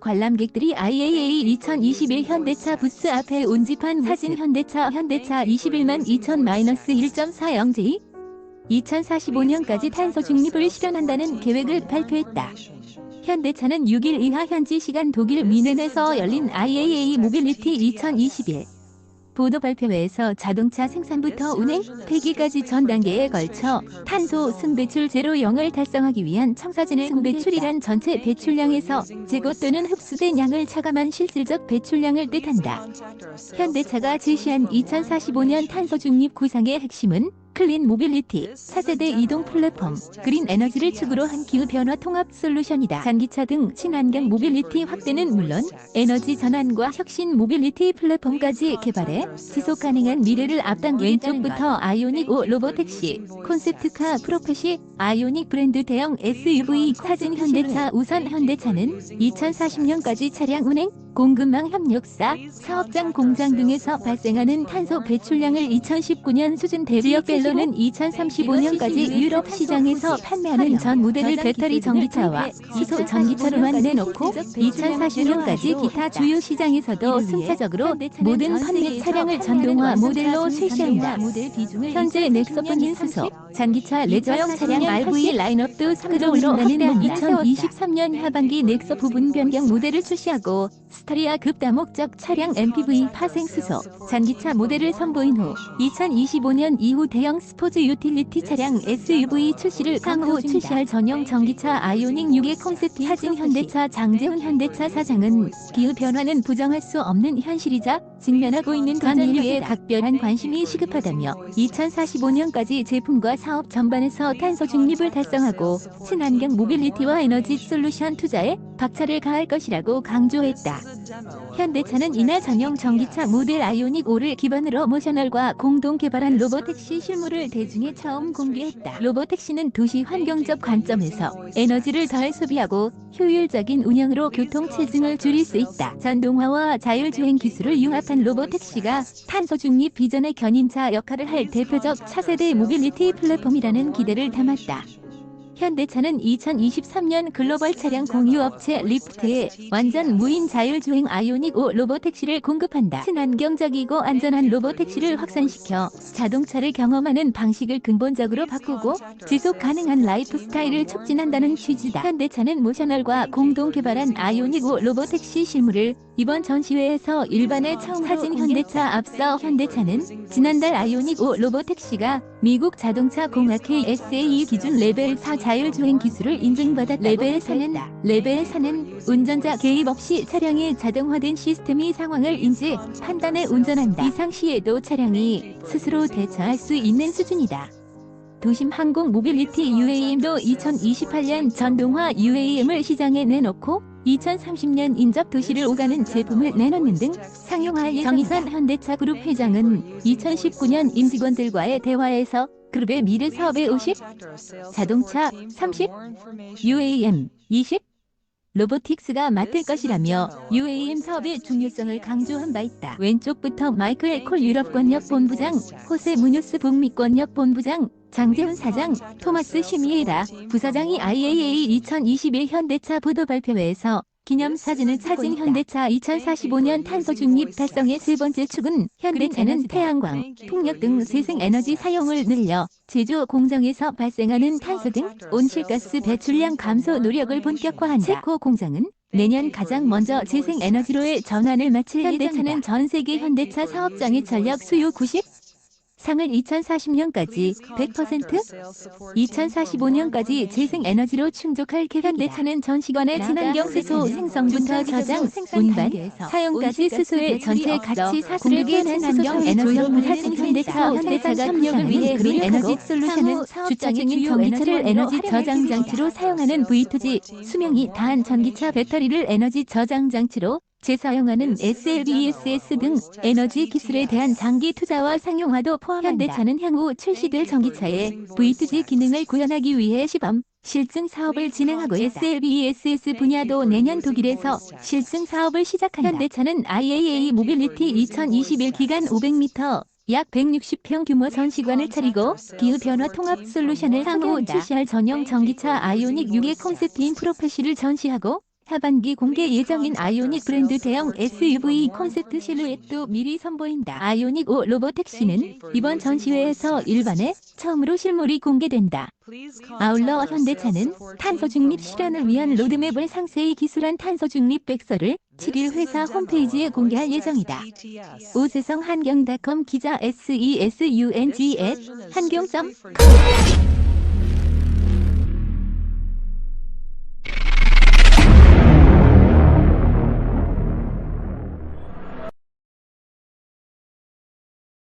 관람객들이 IAA 2021 현대차 부스 앞에 운집한 사진 현대차 현대차 21만 2000-1.40J 2045년까지 탄소 중립을 실현한다는 계획을 발표했다. 현대차는 6일 이하 현지 시간 독일 미넨에서 열린 IAA 모빌리티 2021 보도 발표회에서 자동차 생산부터 운행, 폐기까지 전 단계에 걸쳐 탄소 순배출 제로 0을 달성하기 위한 청사진의 순배출이란 전체 배출량에서 제거 또는 흡수된 양을 차감한 실질적 배출량을 뜻한다. 현대차가 제시한 2045년 탄소 중립 구상의 핵심은 클린 모빌리티, 차세대 이동 플랫폼, 그린 에너지를 축으로 한 기후 변화 통합 솔루션이다. 전기차 등 친환경 모빌리티 확대는 물론 에너지 전환과 혁신 모빌리티 플랫폼까지 개발해 지속 가능한 미래를 앞당 왼쪽부터 아이오닉 5 로보택시, 콘셉트카 프로페시, 아이오닉 브랜드 대형 SUV 사진 현대차 우선 현대차는 2040년까지 차량 운행, 공급망 협력사, 사업장 공장 등에서 발생하는 탄소 배출량을 2019년 수준 대지역별로는 2035년까지 유럽 시장에서 판매하는 전 모델을 배터리 전기차와 수소 전기차로만 내놓고 2040년까지 기타 주요 시장에서도 순차적으로 모든 판매 차량을 전동화 모델로 실시한다. 현재 넥서뿐인 수소, 전기차 레저형 차량 RV 라인업도 끌어올린다는 2023년 하반기 넥서 부분 변경 모델을 출시하고 스타리아 급다목적 차량 MPV 파생 수소, 전기차 모델을 선보인 후 2025년 이후 대형 스포츠 유틸리티 차량 SUV 출시를 향후 출시할 전용 전기차 아이오닉 6의 콘셉트 사진 현대차 장재훈 현대차 사장은 기후 변화는 부정할 수 없는 현실이자 직면하고 있는 전 인류의 각별한 관심이 시급하다며 2045년까지 제품과 사업 전반에서 탄소 중립을 달성하고 친환경 모빌리티와 에너지 솔루션 투자에 박차를 가할 것이라고 강조했다. 현대차는 이날 전용 전기차 모델 아이오닉 5를 기반으로 모셔널과 공동 개발한 로보택시 실물을 대중에 처음 공개했다. 로보택시는 도시 환경적 관점에서 에너지를 덜 소비하고 효율적인 운영으로 교통 체증을 줄일 수 있다. 전동화와 자율주행 기술을 융합한 로보택시가 탄소 중립 비전의 견인차 역할을 할 대표적 차세대 모빌리티 플랫폼이라는 기대를 담았다. 현대차는 2023년 글로벌 차량 공유업체 리프트에 완전 무인 자율주행 아이오닉 5 로보택시를 공급한다. 친환경적이고 안전한 로보택시를 확산시켜 자동차를 경험하는 방식을 근본적으로 바꾸고 지속 가능한 라이프 스타일을 촉진한다는 취지다. 현대차는 모셔널과 공동 개발한 아이오닉 5 로보택시 실물을 이번 전시회에서 일반에 처음 사진 현대차 앞서 현대차는 지난달 아이오닉 5 로보택시가 미국 자동차 공학회 SAE 기준 레벨 4 자율주행 기술을 인증받았다. 레벨 4는 레벨 4는 운전자 개입 없이 차량의 자동화된 시스템이 상황을 인지 판단해 운전한다. 이상 시에도 차량이 스스로 대처할 수 있는 수준이다. 도심 항공 모빌리티 UAM도 2028년 전동화 UAM을 시장에 내놓고 2030년 인접 도시를 오가는 제품을 내놓는 등 상용화할 정의선 현대차 그룹 회장은 2019년 임직원들과의 대화에서 그룹의 미래 사업의 50, 자동차 30, UAM 20, 로보틱스가 맡을 것이라며 UAM 사업의 중요성을 강조한 바 있다. 왼쪽부터 마이클 콜 유럽권역 본부장, 호세 무뉴스 북미권역 본부장, 장재훈 사장, 토마스 시미에라 부사장이 IAA 2021 현대차 보도 발표회에서 기념 사진을 찾은 현대차 2045년 탄소 중립 달성의 세 번째 축은 현대차는 태양광, 풍력 등 재생에너지 사용을 늘려 제조 공정에서 발생하는 탄소 등 온실가스 배출량 감소 노력을 본격화한 체코 공장은 내년 가장 먼저 재생에너지로의 전환을 마칠 현대차는 전 세계 현대차 사업장의 전력 수요 90 상을 2040년까지 100%, 2045년까지 재생에너지로 충족할 현대차는 전 시간의 친환경 수소 생성부터 저장, 운반, 사용까지 수소의 전체 가치 사슬을 깨는 친환경 에너지를 사진 현대차 현대차가 협력을 위해 그린 에너지 솔루션은 주차장인 전기차를 에너지 저장 장치로 사용하는 V2G 수명이 다한 전기차 배터리를 에너지 저장 장치로 재사용하는 SLBSS 등 에너지 기술에 대한 장기 투자와 상용화도 포함한다. 현대차는 향후 출시될 전기차에 V2G 기능을 구현하기 위해 시범, 실증 사업을 진행하고 SLBSS 분야도 내년 독일에서 실증 사업을 시작한다. 현대차는 IAA 모빌리티 2021 기간 500m 약 160평 규모 전시관을 차리고 기후변화 통합 솔루션을 향후 출시할 전용 전기차 아이오닉 6의 콘셉트인 프로페시를 전시하고 하반기 공개 예정인 아이오닉 브랜드 대형 SUV 콘셉트 실루엣도 미리 선보인다. 아이오닉 5 로보택시는 이번 전시회에서 일반에 처음으로 실물이 공개된다. 아울러 현대차는 탄소 중립 실현을 위한 로드맵을 상세히 기술한 탄소 중립 백서를 7일 회사 홈페이지에 공개할 예정이다. 오세성 한경닷컴 기자 SESUNG at 한경.com